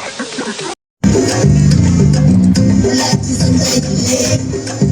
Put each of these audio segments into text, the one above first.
Thank you.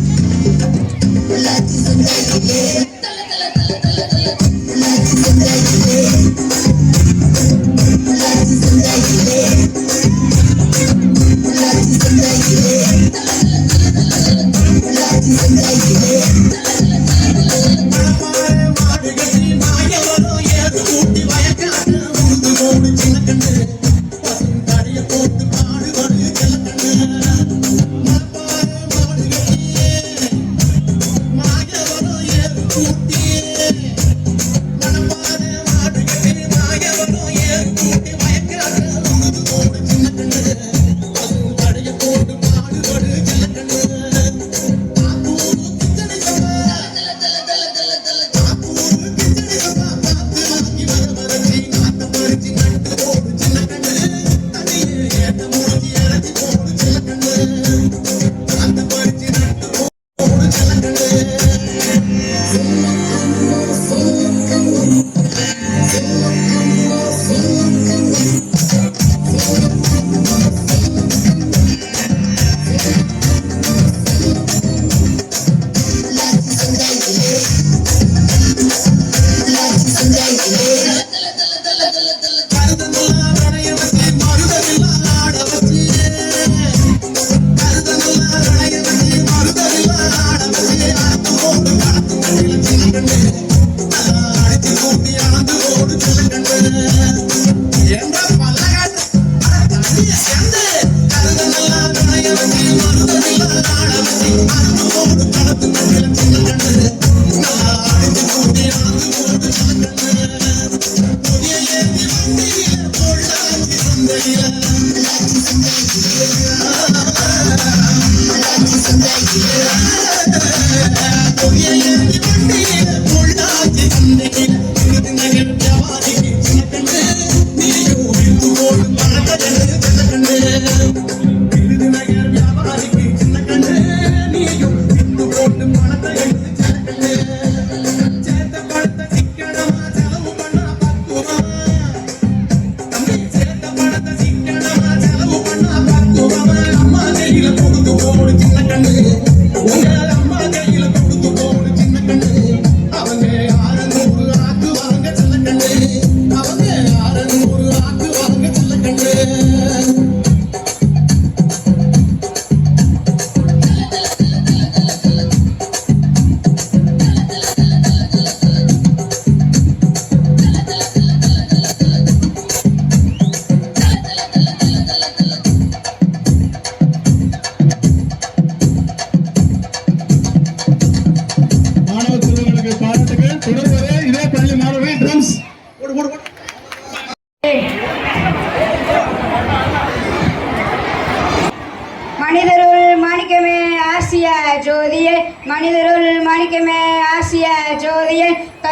దల్ల దల్ల దల్ల దల్ల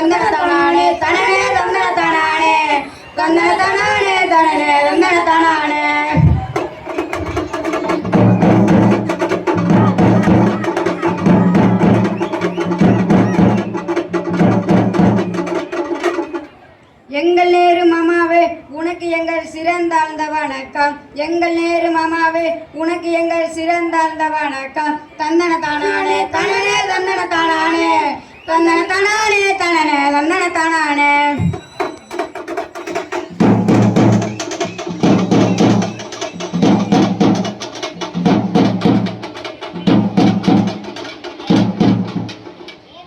தந்தன தானானே தனனே தந்தன தானானே. தந்தன தானானே தனனே தந்தன தானானே. எங்கள் நேரு மாமாவே உனக்கு எங்கள் சிறந்தாழ்ந்த வணக்கம். எங்கள் நேரு மாமாவே உனக்கு எங்கள் சிறந்தாழ்ந்த வணக்கம். தந்தன தானானே தனனே தந்தன தானானே. தந்தன தானானே தனனே தந்தன தானானே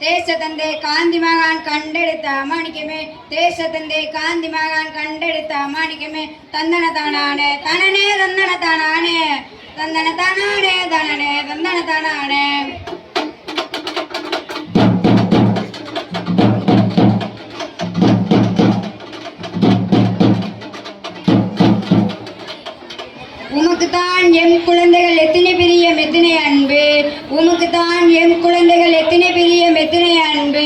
தேசத்தந்தை காந்தி மகான் கண்டெடுத்த மாணிக்கமே தேசத்தந்தை காந்தி மகான் கண்டெடுத்த அமானிக்கமே தந்தன தானானே தனனே தந்தன தானானே தந்தன தானானே தனனே தந்தன தானானே உமக்குத்தான் எம் குழந்தைகள் எத்தனை பெரிய மெத்தனை அன்பு? உமக்குத்தான் எம் குழந்தைகள் எத்தனை பெரிய மெத்தனை அன்பு?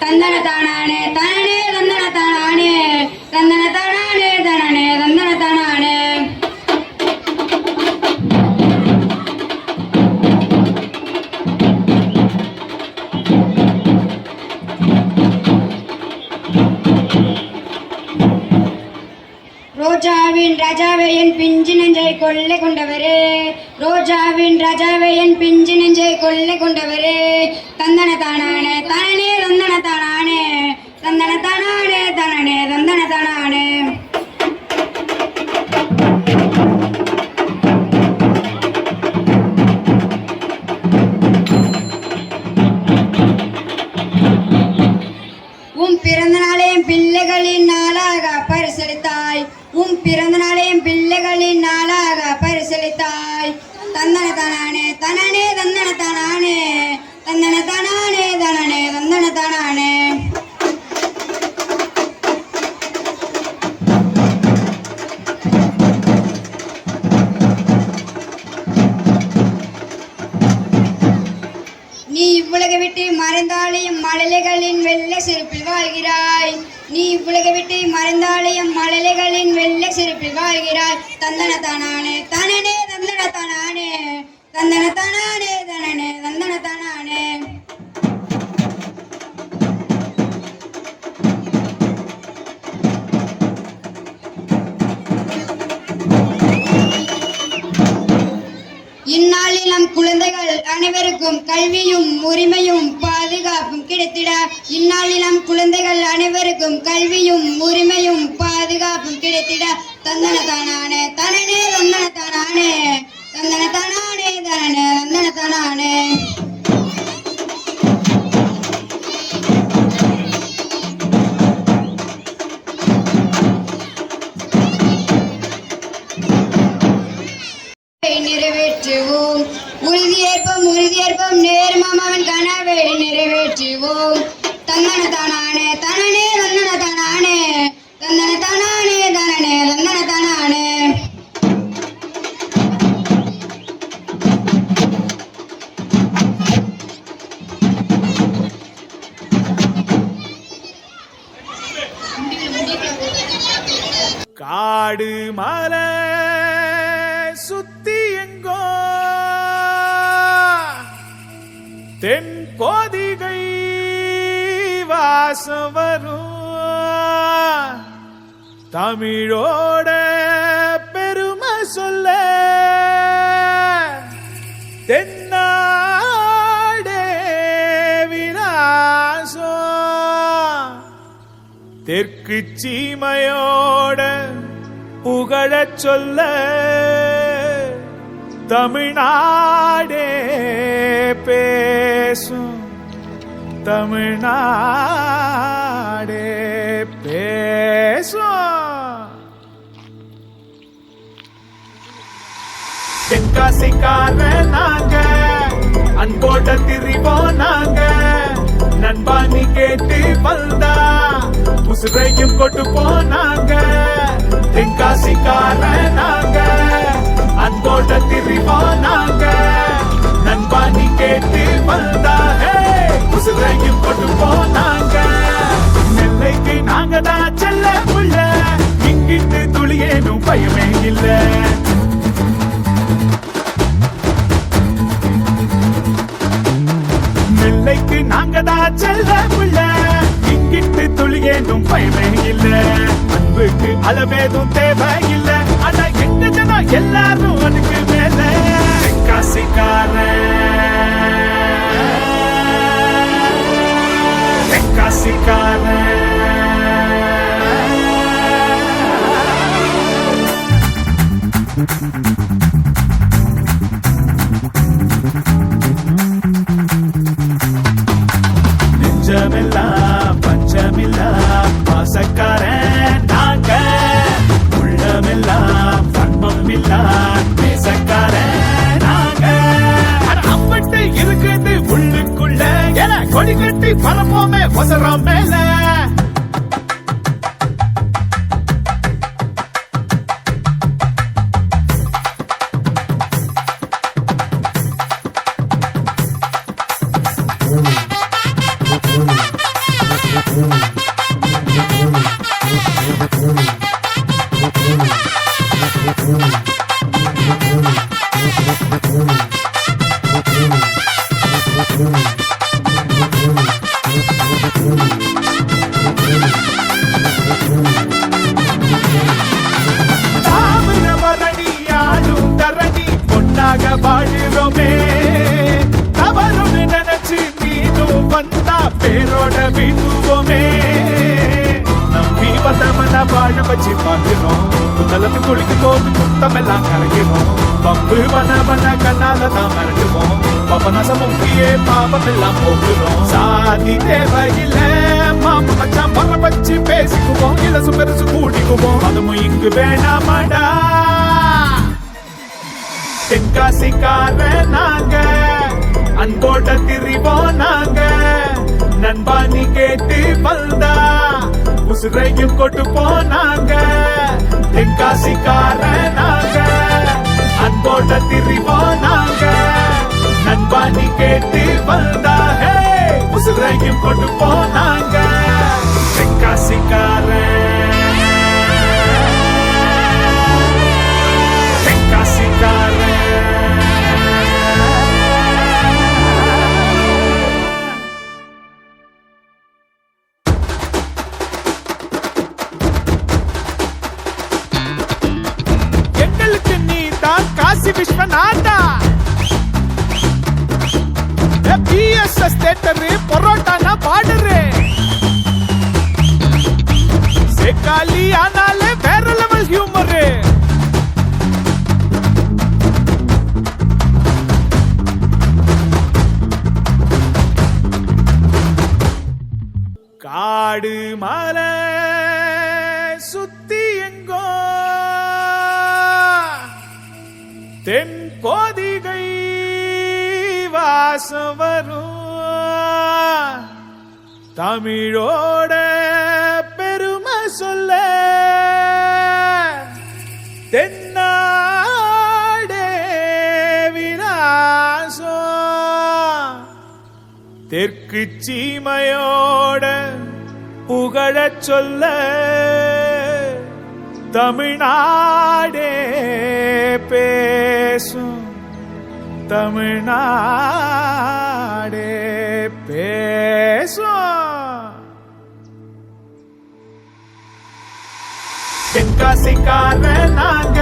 தந்தன தானானே தானே தந்தன தானானே தந்தன கொள்ளை கொண்டவரே. ரோஜாவின் ராஜாவே என் பிஞ்சு நெஞ்சை கொள்ளை கொண்டவரே. தந்தன தானானே தானே தந்தன தானா. மறைந்தாலையும் மழலைகளின் வெள்ளை செருப்பில் வாழ்கிறாய் தந்தன தானானே தனனே தந்தன தானானே தந்தன குழந்தைகள் அனைவருக்கும் கல்வியும் உரிமையும் பாதுகாப்பும் கிடைத்திட இந்நாளில் குழந்தைகள் அனைவருக்கும் கல்வியும் உரிமையும் பாதுகாப்பும் கிடைத்திட தந்தன தானானே தனனே தந்தன தானானே தந்தன தானானே தனனே தந்தன தானானே வாசம் வரும் தமிழோட பெருமை சொல்ல. தென்னாடே விலாசம். தெற்கு சீமையோட புகழச் சொல்ல. தமிழ்நாடே பேசும். தமிழ்நாடே பேசும் தென்காசிக்கார நாங்க அன்போட திரிவோம் நாங்க நண்பா நீ கேட்டு வந்தா உசுரையும் கொட்டு போனாங்க. தென்காசிக்கார நாங்க அன்போட திரிவோம் நாங்க நண்பா நீ கேட்டு வந்தா ஹே, கொண்டு போனாங்க. நெல்லைக்கு நாங்க தான் செல்ல புள்ள. இங்கிட்டு துளியேனும் பயமே இல்ல. நெல்லைக்கு நாங்க தான் செல்ல புள்ள. இங்கிட்டு துளியேனும் பயமே இல்ல. அன்புக்கு அளவேதும் தேவை இல்ல ஆனா எங்க ஜனம் எல்லாரும் அதுக்கு மேல. தென்காசிக்கார தென்காசிக்கார நெஞ்சமெல்லாம் கட்டி பரப்போமே ஒசரம் மேல Thank you. வாழ்கிறோமே. தவறுன்னு நினைச்சு நீனும் வந்தா பேரோட விடுவோமே நம்பி வந்தவன வாழ வச்சு பார்க்கிறோம் புத்தளத்து குளிக்கும் போது முத்தமெல்லாம் கரைக்கிறோம் பம்பு வனவன கண்ணால தான் மறக்குவோம் பவனச முக்கியே பாவம் எல்லாம் போக்குறோம் சாதி தேவையில்ல. மாம மச்சான் மர வச்சு பேசிக்குவோம். இலசு பெருசு கூட்டிக்குவோம் அதுவும் இங்கு வேணாமடா. தென்காசிக்கார நாங்க. அன்போட திரிவோம் நாங்க. நண்பா நீ கேட்டு வந்தா. உசுரையும் கொண்டு போனாங்க தென்காசிக்கார நாங்க. அன்போட திரிவோம் நாங்க நீ கேட்டு வந்தா ஹே உசுரையும் கொண்டு போனாங்க. தென்காசிக்கார தென்காசிக்கார காசி விஸ்வநாதா. பிஎஸ்எஸ் தேட்டரு பரோட்டானா பாடுறு செக்காலி ஆனாலே வேற லெவல் ஹியூமரு காடு மலை சுத்தி எங்கோ? தென் கோதிகை வாசவர் தமிழோட பெருமை சொல்ல தென்னாடே விலாசம் தெற்கு சீமையோட புகழச் சொல்ல தமிழ்நாடே பேசும். தமிழ்நாடே பேசும். தென்காசிக்கார நாங்க.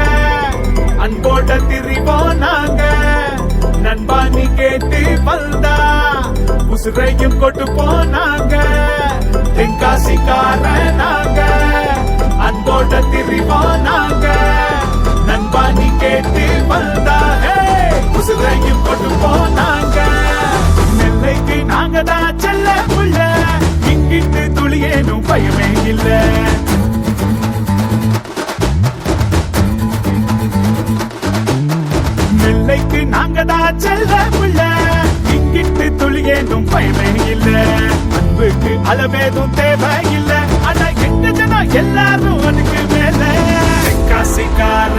அன்போட திரிவோம் நாங்க. நண்பா நீ கேட்டு வந்தா. உசுரையும் கொட்டு போனாங்க தென்காசிக்கார நாங்க. அன்போட திரிவோம் நாங்க. நண்பா நீ கேட்டு வந்தா. உசுரையும் கொட்டு போனாங்க நெல்லைக்கு நாங்க. தான் செல்ல புள்ள இங்கிட்டு துளியேனும் பயமே இல்லை. செல்ல புள்ள இங்கிட்டு துளியேனும் பயமே இல்ல. அன்புக்கு அளவேதும் தேவை இல்ல ஆனா எங்க ஜனம் எல்லாரும் அதுக்கு மேல. தென்காசிக்கார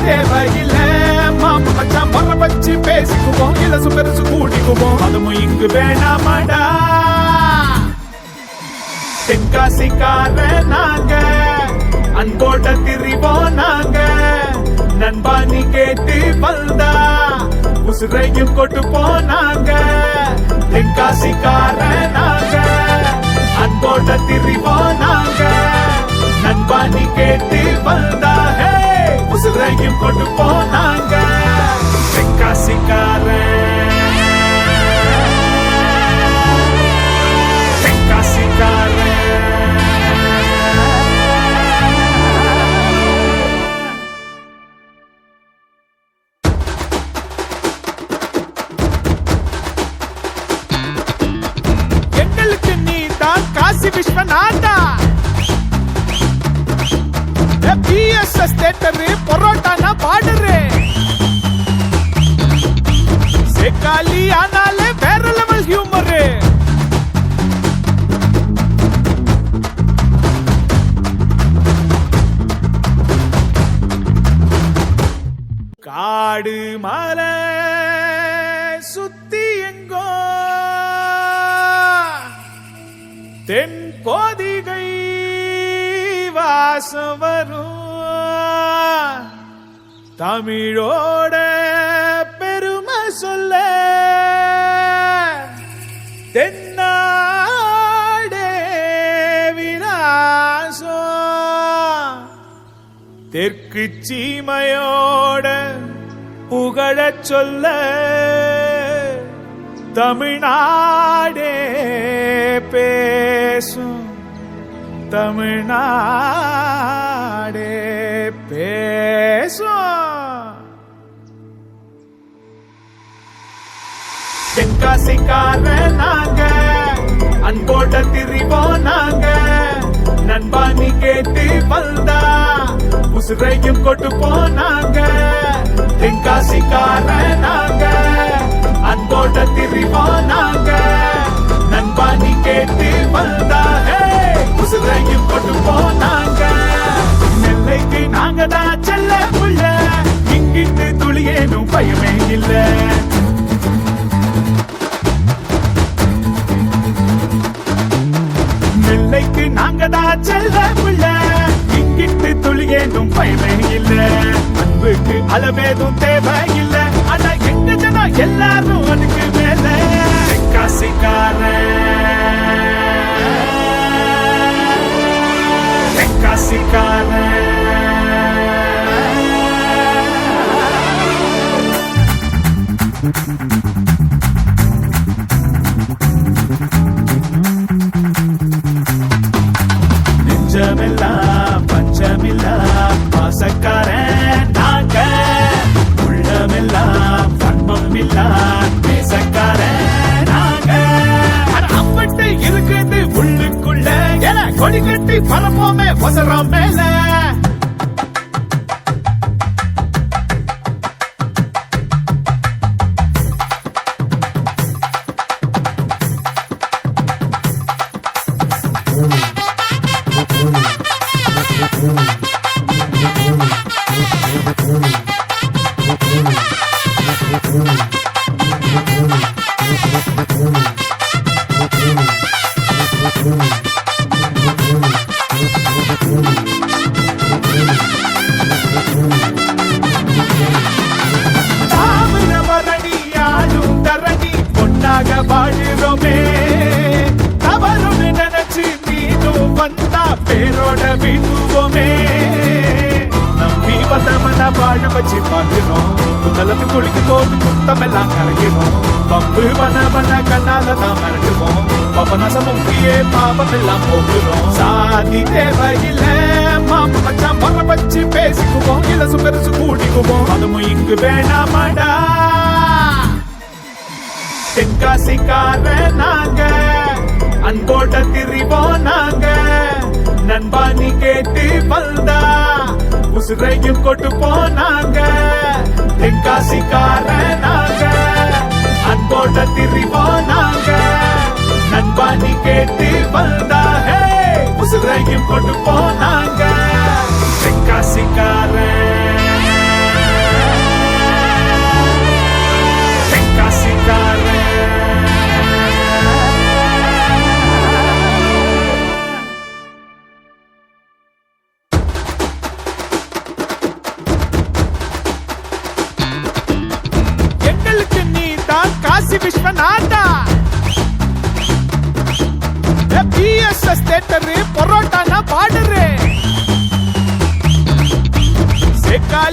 தேவையில்ல. மாம மச்சான் மர வச்சு பேசிக்குவோம். இலசு பெருசு கூட்டிக்குவோம் அதுவும் இங்கு வேணாமடா. தென்காசிக்கார நாங்க. அன்போட திரிவோம் நாங்க. நண்பா நீ கேட்டு வந்தா. உசுரையும் கொண்டு போனாங்க தென்காசிக்கார நாங்க. அன்போட திரிவோம் நாங்க. நண்பாணி கேட்டு வந்தாக உசுரையும் கொண்டு போனாங்க. தென்காசிக்கார விஸ்வநாதா. பிஎஸ்எஸ் தேட்டர் பாசம் வரும் தமிழோட பெருமை சொல்ல. தென்னாடே விலாசம் தெற்கு சீமையோட புகழச் சொல்ல. தமிழ்நாடே பேசும். தமிழ்நாடே பேசும் தென்காசிக்கார நாங்க அன்போட திரிவோம் நாங்க நண்பானி கேட்டு வந்தா உசுரையும் கொட்டு போனாங்க தென்காசிக்கார நாங்க அன்போட திரிவோம் நாங்க. நண்பானி கேட்டு வந்தா உசுரையும் கொண்டு போனாங்க. நெல்லைக்கு நாங்க தான் செல்ல புள்ள. இங்கிட்டு துளியேனும் பயமே இல்லை. நெல்லைக்கு நாங்க தான் செல்ல புள்ள. இங்கிட்டு துளியேனும் பயமே இல்லை. அன்புக்கு அளவேதும் தேவை இல்லை ஆனா எங்க ஜனா எல்லாரும் அதுக்கு மேல தெற்காசிக்கார தெற்காசிக்கார பஞ்சமில்லா பாசக்காரன் பரப்போமே வசரம் மேல தவறுன்னு நினைச்சு நீனும் வந்தா பேரோட வீட்டுவோமே நம்பி வந்தவன வாழ வச்சு பார்க்கிறோம் குந்தலத்து குளிக்கு போது குத்தம் கரைக்கிறோம் பம்பு வனவன கண்ணால தான் மறந்துவோம். பவனச பாவம் எல்லாம் போகிறோம் சாதி தேவையில்லை. மாம மச்சான் மர வச்சு பேசிக்குவோம் இலசு பெருசு கூட்டிக்குவோம் அதுவும் இங்கு வேணாமாடா தென்காசிக்கார நாங்க அன்போட திரிவோம் நாங்க நண்பானி கேட்டு வந்தா உசுரையும் கொட்டு போனாங்க தென்காசிக்கார நாங்க அன்போட திரிவோம் நாங்க நண்பானி கேட்டு வந்தா உசுரையும் கொண்டு போனாங்க தென்காசிக்கார நாற்காலி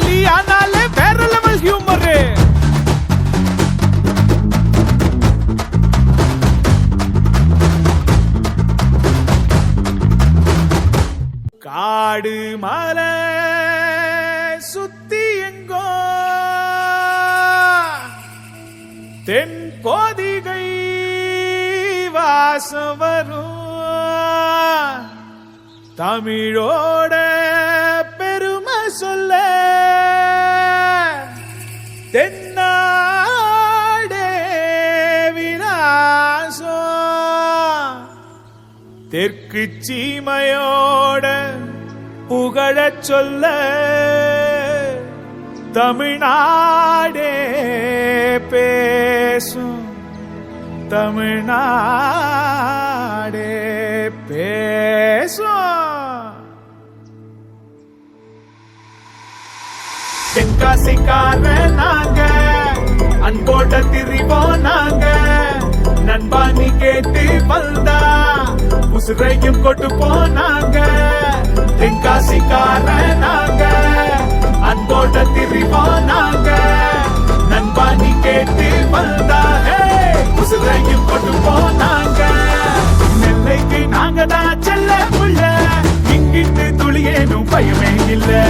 ஆனாலே வேற லெவல் காடு மலை சுத்தி எங்கோ. தென் கோதிகை வாசம் வரும். தமிழோட பெருமை சொல்ல மேற்கு சீமையோட புகழச் சொல்ல தமிழ்நாடே பேசும். தமிழ்நாடே பேசும். தென்காசிக்கார நாங்க அன்போட திரிவோம் நாங்க நண்பானி கேட்டு வந்தா உசுரையும் கொட்டு போனாங்க. தென்காசிக்கார நாங்க. அன்போட திரிவோம் நாங்க நண்பா நீ கேட்டு வந்தா ஹே, உசுரையும் கொட்டு போனாங்க. நெல்லைக்கு நாங்க தான் செல்ல புள்ள இங்கிட்டு துளியேனும் பயமே இல்லை.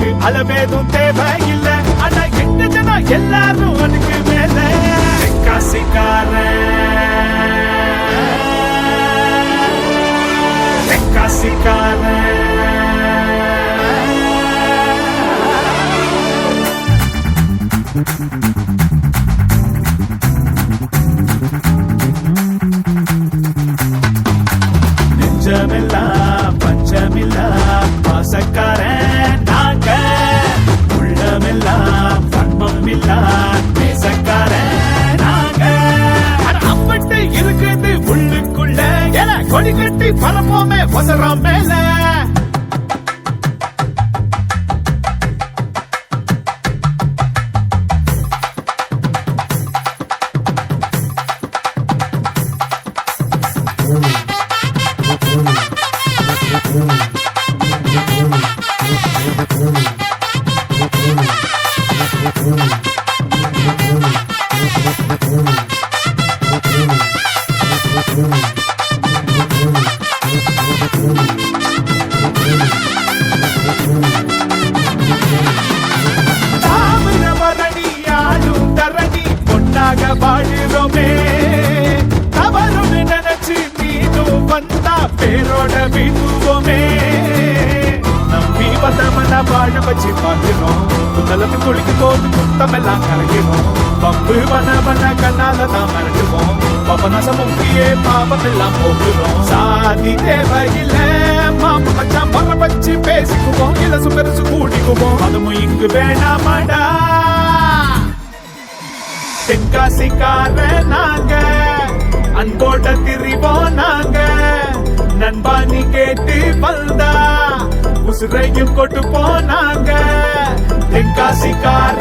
அதுக்கு அளவேதும் தேவை இல்ல ஆனா எங்க ஜனா எல்லாரும் அதுக்கு மேல. காசிக்கார காசிக்கார Thank you. கட்டி கொடி கட்டி பரப்போமே வசரம் மேல பொன்னாக தவறும் நினைச்சு நீனும் வந்தா பேரோட வீட்டுவோமே நம்பி வந்தவன வாழ வச்சு பார்க்கிறோம் புதலத்து குளிக்கும் போது குத்தமெல்லாம் கரைக்கிறோம் பம்பு வனவன கண்ணால தான் மறந்துவோம் பவனசம் முக்கியே பாவம் எல்லாம் போக்குறோம். சாதி தேவையில்ல. மாம மச்சான் மர வச்சு பேசிக்குவோம். இலசு பெருசு கூட்டிக்குவோம் அதுவும் இங்கு வேணாமடா. தென்காசிக்கார நாங்க அன்போட திரிவோம் நாங்க. நண்பா நீ கேட்டு வந்தா உசுரையும் கொட்டு போனாங்க தென்காசிக்கார